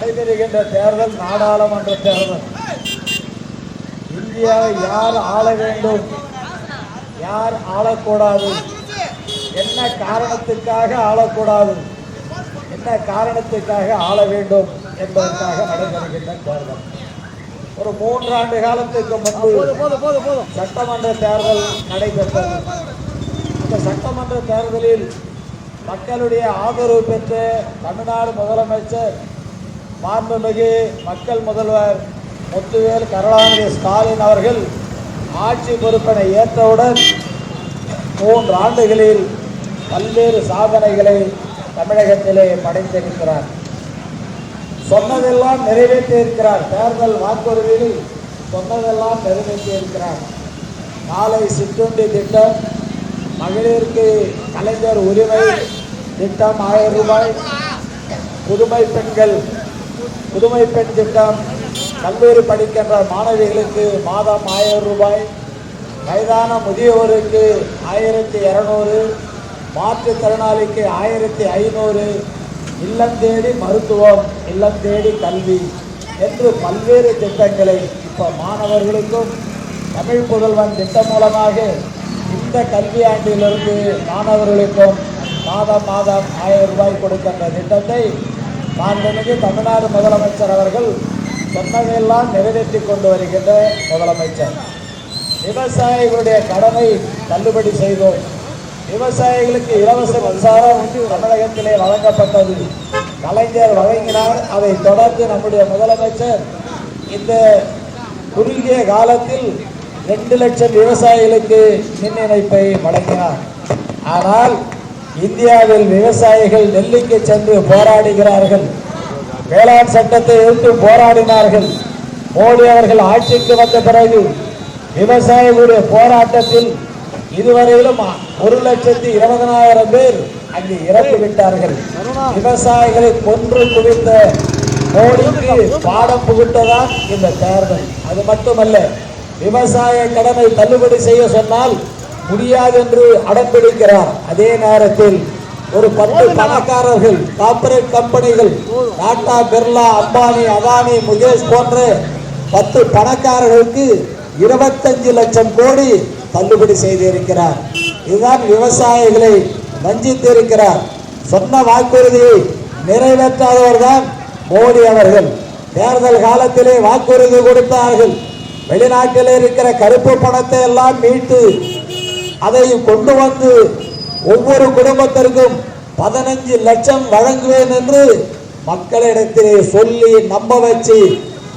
நடைபெறுகின்ற தேர்தல் நாடாளுமன்ற தேர்தல். இந்தியாவை யார் ஆள வேண்டும்? யார் ஆளக்கூடாது? என்ன காரணத்துக்காக ஆளக்கூடாது? என்ன காரணத்துக்காக ஆள வேண்டும் என்பதற்காக நடைபெறுகின்ற தேர்தல். ஒரு மூன்றாண்டு காலத்துக்கு முன்பு சட்டமன்ற தேர்தல் நடைபெற்றது. இந்த சட்டமன்ற தேர்தலில் மக்களுடைய ஆதரவு பெற்ற தமிழ்நாடு முதலமைச்சர் மாண்புமிகு மக்கள் முதல்வர் முத்துவேல் கருணாநிதி ஸ்டாலின் அவர்கள் ஆட்சி பொறுப்பினை ஏற்றவுடன் மூன்று ஆண்டுகளில் பல்வேறு சாதனைகளை தமிழகத்திலே படைத்திருக்கிறார். சொன்னதெல்லாம் நிறைவேற்றியிருக்கிறார். தேர்தல் வாக்குறுதியில் சொன்னதெல்லாம் நிறைவேற்றியிருக்கிறார். காலை சிற்றுண்டி திட்டம் மகளிருக்கு கலைஞர் உரிமை திட்டம் ஆயிரம் ரூபாய் புதுமை பெண்கள் புதுமை பெண் திட்டம் கல்லூரி படிக்கின்ற மாணவிகளுக்கு மாதம் ஆயிரம் ரூபாய் வயதான முதியோருக்கு ஆயிரத்தி இரநூறு மாற்றுத்திறனாளிக்கு ஆயிரத்தி ஐநூறு. இல்லம் தேடி மருத்துவம் இல்லம் தேடி கல்வி என்று பல்வேறு திட்டங்களை இப்போ மாணவர்களுக்கும் தமிழ் புதல்வன் திட்டம் மூலமாக இந்த கல்வியாண்டிலிருந்து மாணவர்களுக்கும் மாதம் மாதம் ஆயிரம் ரூபாய் கொடுக்கின்ற திட்டத்தை மாண்புமிகு தமிழ்நாடு முதலமைச்சர் அவர்கள் சொன்னதையெல்லாம் நிறைவேற்றி கொண்டு வருகின்ற முதலமைச்சர். விவசாயிகளுடைய கடனை தள்ளுபடி செய்தோம். விவசாயிகளுக்கு இலவச மின்சாரம் தமிழகத்திலே வழங்கப்பட்டது. கலைஞர் வழங்கினார். அதை தொடர்ந்து நம்முடைய முதலமைச்சர் இந்த குறுகிய காலத்தில் ரெண்டு லட்சம் விவசாயிகளுக்கு மின் இணைப்பை வழங்கினார். ஆனால் இந்தியாவில் விவசாயிகள் டெல்லிக்கு சென்று போராடுகிறார்கள். வேளாண் சட்டத்தை எதிர்த்து போராடினார்கள். மோடி அவர்கள் ஆட்சிக்கு வந்த பிறகு விவசாயிகளுடைய போராட்டத்தில் இதுவரையிலும் ஒரு லட்சத்தி இருபதனாயிரம் பேர் அங்கு இறந்து விட்டார்கள். விவசாயிகளை கொன்று குவித்த மோடிக்கு பாடம் புகுட்டதான் இந்த தேர்தல் அது மட்டுமல்ல விவசாய கடனை தள்ளுபடி செய்ய சொன்னால் முடியாது என்று அடம்பிடிக்கிறார். அதே நேரத்தில் ஒரு பத்து பணக்காரர்கள் கார்ப்பரேட் கம்பெனிகள் டாடா பிர்லா அம்பானி அதானி முகேஷ் போன்ற பத்து பணக்காரர்களுக்கு இருபத்தஞ்சு லட்சம் கோடி தள்ளுபடி செய்திருக்கிறார். இதுதான் விவசாயிகளை வஞ்சித்திருக்கிறார். சொன்ன வாக்குறுதியை நிறைவேற்றாதவர் தான் மோடி அவர்கள். தேர்தல் காலத்திலே வாக்குறுதி கொடுத்தார்கள். வெளிநாட்டில் இருக்கிற கருப்பு பணத்தை எல்லாம் மீட்டு அதை கொண்டு வந்து ஒவ்வொரு குடும்பத்திற்கும் பதினஞ்சு லட்சம் வழங்குவேன் என்று மக்களிடத்திலே சொல்லி நம்ப வச்சு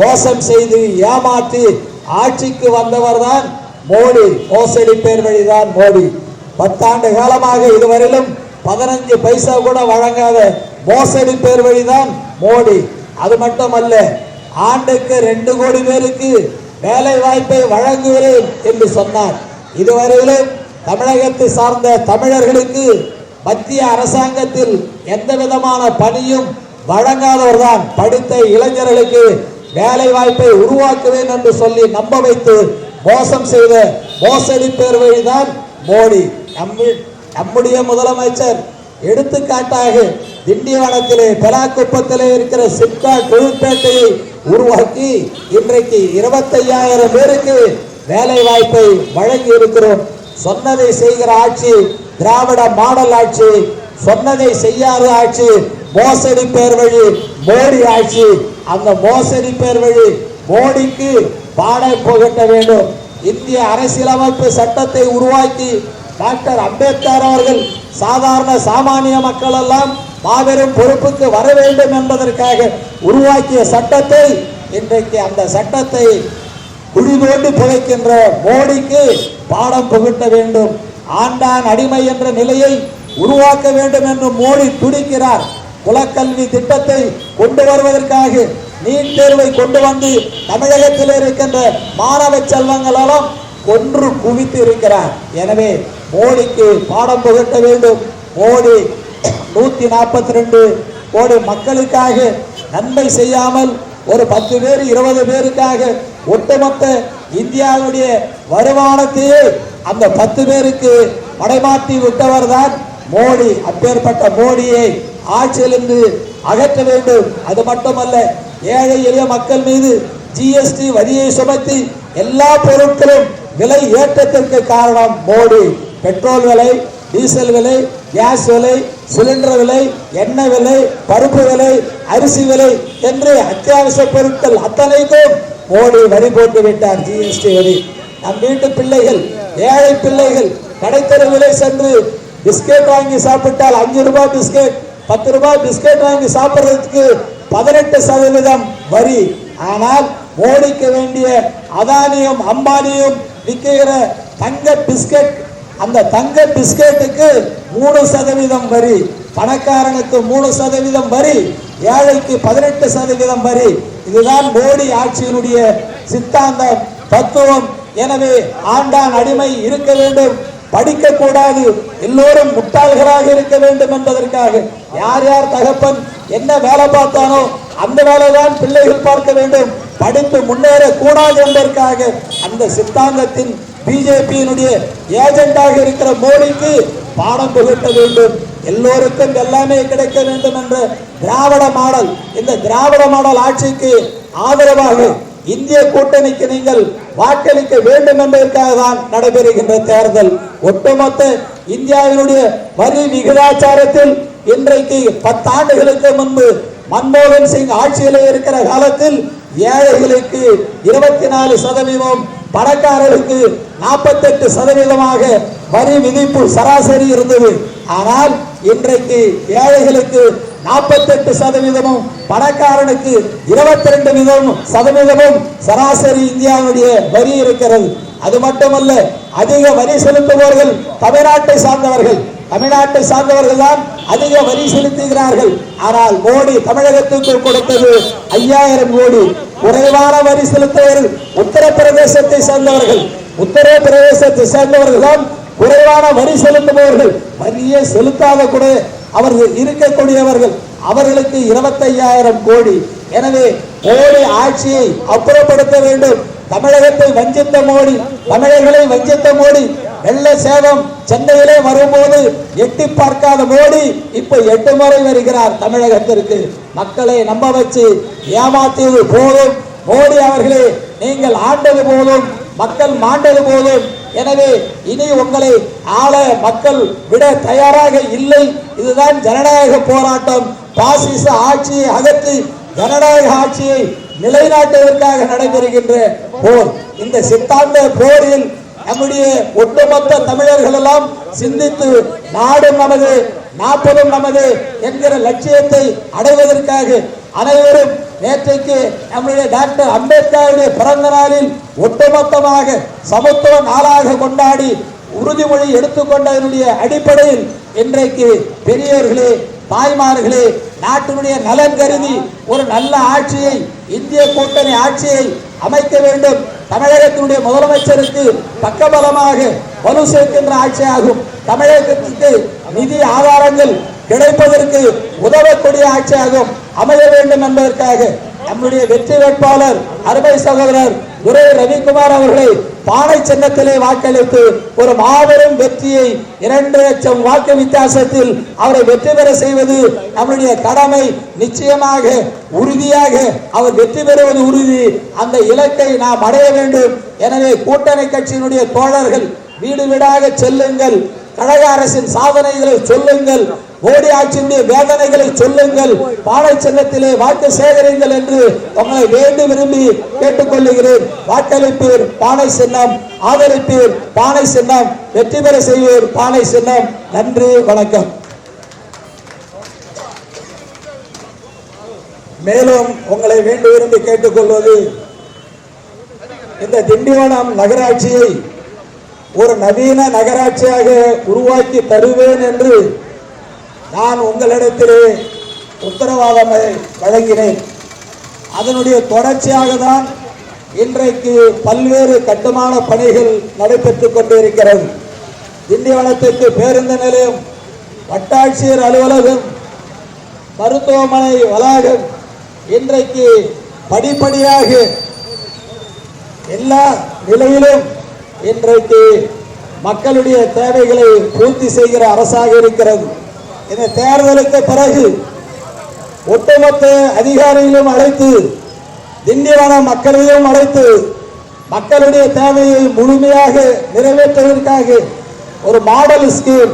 மோசம் செய்து ஏமாற்றி ஆட்சிக்கு வந்தவர் தான் மோடி. மோசடி பேர் வழிதான் மோடி. பத்தாண்டு காலமாக இதுவரையிலும் பதினஞ்சு பைசா கூட வழங்காத மோசடி பேர் வழிதான் மோடி. அது மட்டுமல்ல ஆண்டுக்கு ரெண்டு கோடி பேருக்கு வேலை வாய்ப்பை வழங்குகிறேன் என்று சொன்னார். இதுவரையிலும் தமிழகத்தை சார்ந்த தமிழர்களுக்கு மத்திய அரசாங்கத்தில் எந்த விதமான பணியும் வழங்காதவர்தான் படித்த இளைஞர்களுக்கு வேலை வாய்ப்பை உருவாக்குவேன் என்று சொல்லி நம்ப வைத்து மோசம் செய்த மோசடி பேர்வழிதான் மோடி. நம்முடைய முதலமைச்சர் எடுத்துக்காட்டாக திண்டிவனத்திலே பெலாக்குப்பத்திலே இருக்கிற சிப்கா தொழிற்பேட்டையை உருவாக்கி இன்றைக்கு இருபத்தையாயிரம் பேருக்கு வேலை வாய்ப்பை வழங்கி இருக்கிறோம் சொன்னதை செய்கிற ஆட்சி திராவிட மாடல் ஆட்சி சொன்னதை செய்யாத ஆட்சி மோசடி பேர் வழி மோடி ஆட்சி. அந்த மோசடி பேர் வழி மோடிக்கு பாடை புகட்ட வேண்டும். இந்திய அரசியலமைப்பு சட்டத்தை உருவாக்கி டாக்டர் அம்பேத்கர் அவர்கள் சாதாரண சாமானிய மக்கள் எல்லாம் மாபெரும் பொறுப்புக்கு வர வேண்டும் என்பதற்காக உருவாக்கிய சட்டத்தை இன்றைக்கு அந்த சட்டத்தை குடிதோண்டு புதைக்கின்ற மோடிக்கு பாடம் புகட்ட வேண்டும். ஆண்டான் அடிமை என்ற நிலையை உருவாக்க வேண்டும் என்று மோடி துடிக்கிறார். குலக்கல்வி திட்டத்தை கொண்டு வருவதற்காக நீட் தேர்வை கொண்டு வந்து தமிழகத்தில் இருக்கின்ற மாணவ செல்வங்களெல்லாம் கொன்று குவித்து இருக்கிறார். எனவே மோடிக்கு பாடம் புகட்ட வேண்டும். மோடி நூத்தி நாற்பத்தி ரெண்டு கோடி மக்களுக்காக நன்மை செய்யாமல் ஒரு பத்து பேர் இருபது பேருக்காக ஒட்டுமொத்த இந்தியாவுடைய வருமானத்தையே அந்த பத்து பேருக்கு மடைமாற்றி விட்டவர் தான் மோடி. அப்பேற்பட்ட மோடியை ஆட்சியிலிருந்து அகற்ற வேண்டும். அது மட்டுமல்ல ஏழை எளிய மக்கள் மீது ஜிஎஸ்டி வரியை சுமத்தி எல்லா பொருட்களும் விலை ஏற்றத்திற்கு காரணம் மோடி. பெட்ரோல் விலை டீசல் விலை கேஸ் விலை சிலிண்டர் விலை எண்ணெய் விலை பருப்பு விலை அரிசி விலை என்று அத்தியாவசிய பொருட்கள் அத்தனைக்கும் மோடி வரி போட்டு விட்டார் ஜிஎஸ்டி வரி. நம் வீட்டு பிள்ளைகள் ஏழை பிள்ளைகள் கடைத்தெருவிலே சென்று பிஸ்கெட் வாங்கி சாப்பிட்டால் அஞ்சு ரூபாய் பிஸ்கெட் பத்து ரூபாய் பிஸ்கெட் வாங்கி சாப்பிட்றதுக்கு பதினெட்டு சதவீதம் வரி. ஆனால் மோடிக்கு வேண்டிய அதானியும் அம்பானியும் விற்கிற தங்க பிஸ்கெட் அந்த தங்க பிஸ்கெட்டுக்கு மூணு சதவீதம் வரி. பணக்காரனுக்கு மூணு சதவீதம் வரி ஏழைக்கு பதினெட்டு சதவீதம் வரி. இதுதான் மோடி ஆட்சியினுடைய சித்தாந்தம் தத்துவம். எனவே ஆண்டான் அடிமை இருக்க வேண்டும் படிக்க கூடாது எல்லோரும் முட்டாள்களாக இருக்க வேண்டும் என்பதற்காக யார் யார் தகப்பன் என்ன வேலை பார்த்தானோ அந்த வேலைதான் பிள்ளைகள் பார்க்க வேண்டும். படிப்பு முன்னேற கூடாது என்பதற்காக அந்த சித்தாந்தத்தின் பிஜேபியினுடைய ஏஜெண்டாக இருக்கிற மோடிக்கு பாடம் புகட்ட வேண்டும். எல்லோருக்கும் எல்லாமே கிடைக்க வேண்டும் என்ற திராவிட மாடல். இந்த திராவிட மாடல் ஆட்சிக்கு ஆதரவாக இந்திய கூட்டணிக்கு நீங்கள் வாக்களிக்க வேண்டும் என்பதற்காக தான் நடைபெறுகின்ற தேர்தல். ஒட்டுமொத்த இந்தியாவினுடைய வரி விகிதாச்சாரத்தில் இன்றைக்கு பத்தாண்டுகளுக்கு முன்பு மன்மோகன் சிங் ஆட்சியில் இருக்கிற காலத்தில் ஏழைகளுக்கு இருபத்தி நாலு சதவீதம் பணக்காரர்களுக்கு நாற்பத்தெட்டு சதவீதமாக வரி விதிப்பு சராசரி இருந்தது. ஆனால் இன்றைக்கு ஏழைகளுக்கு நாற்பத்தெட்டு சதவீதமும் பணக்காரனுக்கு இருபத்தி ரெண்டு வீதம் சதவீதமும் சராசரி இந்தியாவுடைய வரி இருக்கிறது. அது மட்டுமல்ல அதிக வரி செலுத்துபவர்கள் தமிழ்நாட்டை சார்ந்தவர்கள். தமிழ்நாட்டை சார்ந்தவர்கள் தான் அதிக வரி செலுத்துகிறார்கள். ஆனால் மோடி தமிழகத்துக்கு கொடுத்தது ஐயாயிரம் கோடி. குறைவான வரி செலுத்தவர்கள் உத்தரப்பிரதேசத்தை சேர்ந்தவர்கள். உத்தரப்பிரதேசத்தை சேர்ந்தவர்கள் தான் குறைவான வரி செலுத்துபவர்கள் வரியே செலுத்தாத கூட அவர்கள் இருக்கக்கூடியவர்கள் அவர்களுக்கு இருபத்தையாயிரம் கோடி. எனவே மோடி ஆட்சியை அப்புறப்படுத்த வேண்டும். தமிழகத்தை வஞ்சித்த மோடி தமிழர்களை வஞ்சித்த மோடி வெள்ள சேதம் சென்னையிலே வரும்போது எட்டி பார்க்காத மோடி இப்ப எட்டு முறை வருகிறார் தமிழகத்திற்கு. மக்களை நம்ப வச்சு ஏமாத்தியது போதும். மோடி அவர்களே நீங்கள் ஆண்டது போதும் மக்கள் மாண்டது போதும். எனவே இனி உங்களை ஆள மக்கள் விட தயாராக இல்லை. இதுதான் ஜனநாயக போராட்டம். பாசிச ஆட்சியை அகற்றி ஜனநாயக ஆட்சியை நிலைநாட்டுவதற்காக நடைபெறுகின்ற போர். இந்த சித்தாந்த போரில் நம்முடைய ஒட்டுமொத்த தமிழர்கள் எல்லாம் சிந்தித்து நாடும் நமது நாற்பதும் நமது என்கிற லட்சியத்தை அடைவதற்காக அனைவரும் நேற்றைக்கு நம்முடைய டாக்டர் அம்பேத்கருடைய பிறந்த நாளில் ஒட்டுமொத்தமாக சமத்துவ நாளாக கொண்டாடி உறுதிமொழி எடுத்துக்கொண்டதனுடைய அடிப்படையில் இன்றைக்கு பெரியவர்களே தாய்மார்களே நாட்டினுடைய நலன் கருதி ஒரு நல்ல ஆட்சியை இந்திய கூட்டணி ஆட்சியை அமைக்க வேண்டும். தமிழகத்தினுடைய முதலமைச்சருக்கு பக்கபலமாக வலு சேர்க்கின்ற ஆட்சியாகும். தமிழகத்திற்கு நிதி ஆதாரங்கள் கிடைப்பதற்கு உதவக்கூடிய ஆட்சியாகும் அமைய வேண்டும் என்பதற்காக நம்முடைய வெற்றி வேட்பாளர் அருமை சகோதரர் துரை ரவிக்குமார் அவர்களை பானை சின்னத்திலே வாக்களித்து ஒரு மாபெரும் வெற்றியை இரண்டு லட்சம் வாக்கு வித்தியாசத்தில் அவரை வெற்றி பெற செய்வது நம்முடைய கடமை. நிச்சயமாக உறுதியாக அவர் வெற்றி பெறுவது உறுதி. அந்த இலக்கை நாம் அடைய வேண்டும். எனவே கூட்டணி கட்சியினுடைய தோழர்கள் வீடு வீடாக செல்லுங்கள். கழக அரசின் சாதனைகளை சொல்லுங்கள். ஓடி ஆட்சியினுடைய வேதனைகளை சொல்லுங்கள். பானை சின்னத்திலே வாக்கு சேகரிங்கள் என்று உங்களை வேண்டி விரும்பி கேட்டுக்கொள்ளுகிறேன். வாக்களிப்பீர் பானை சின்னம் ஆதரிப்பீர் பானை சின்னம் வெற்றி பெற செய்வீர் பானை சின்னம் நன்றி வணக்கம். மேலும் உங்களை வேண்டி விரும்பி கேட்டுக்கொள்வது இந்த திண்டிவனம் நகராட்சியை ஒரு நவீன நகராட்சியாக உருவாக்கி தருவேன் என்று நான் உங்களிடத்திலே உத்தரவாதம் வழங்கினேன். அதனுடைய தொடர்ச்சியாக தான் இன்றைக்கு பல்வேறு கட்டுமான பணிகள் நடைபெற்றுக் கொண்டிருக்கிறது. திண்டிவனத்திற்கு பேருந்து நிலையம் வட்டாட்சியர் அலுவலகம் மருத்துவமனை வளாகம் இன்றைக்கு படிப்படியாக எல்லா நிலையிலும் இன்றைக்கு மக்களுடைய தேவைகளை பூர்த்தி செய்கிற அரசாக இருக்கிறது. இந்த தேர்தலுக்கு பிறகு ஒட்டுமொத்த அதிகாரிகளும் அழைத்து திண்டிவனம் மக்களையும் அழைத்து மக்களுடைய தேவையை முழுமையாக நிறைவேற்றுவதற்காக ஒரு மாடல் ஸ்கீம்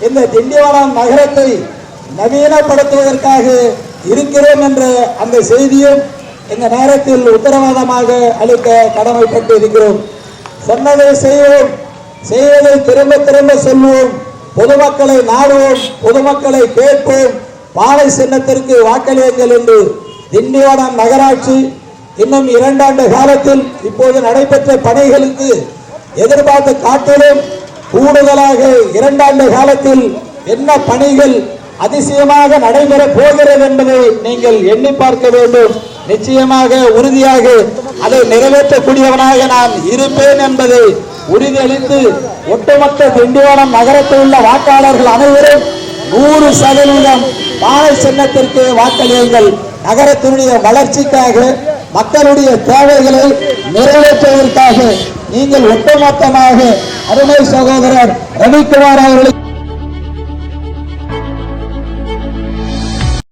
இந்த திண்டிவனம் நகரத்தை நவீனப்படுத்துவதற்காக இருக்கிறோம் என்ற அந்த செய்தியும் இந்த நேரத்தில் உத்தரவாதமாக அளிக்க கடமைப்பட்டு இருக்கிறோம் சொன்னதை செய்வோம் செய்வதை திரும்ப திரும்ப சொல்வோம். பொதுமக்களை நாடுவோம் பொதுமக்களை கேட்போம். பாலை சின்னத்திற்கு வாக்களியுங்கள் என்று திண்டிவனம் நகராட்சி இன்னும் இரண்டாண்டு காலத்தில் இப்போது நடைபெற்ற பணிகளுக்கு எதிர்பார்த்த காட்டிலும் கூடுதலாக இரண்டாண்டு காலத்தில் என்ன பணிகள் அதிசயமாக நடைபெற போகிறது என்பதை நீங்கள் எண்ணி பார்க்க வேண்டும். நிச்சயமாக உறுதியாக அதை நிறைவேற்றக்கூடியவனாக நான் இருப்பேன் என்பதை உறுதியளித்து ஒட்டுமொத்த திண்டிவனம் நகரத்தில் உள்ள வாக்காளர்கள் அனைவரும் நூறு சதவீதம் பாலை சின்னத்திற்கு வாக்களியுங்கள். நகரத்தினுடைய வளர்ச்சிக்காக மக்களுடைய தேவைகளை நிறைவேற்றுவதற்காக நீங்கள் ஒட்டுமொத்தமாக அருமை சகோதரர் ரவிக்குமார் அவர்களை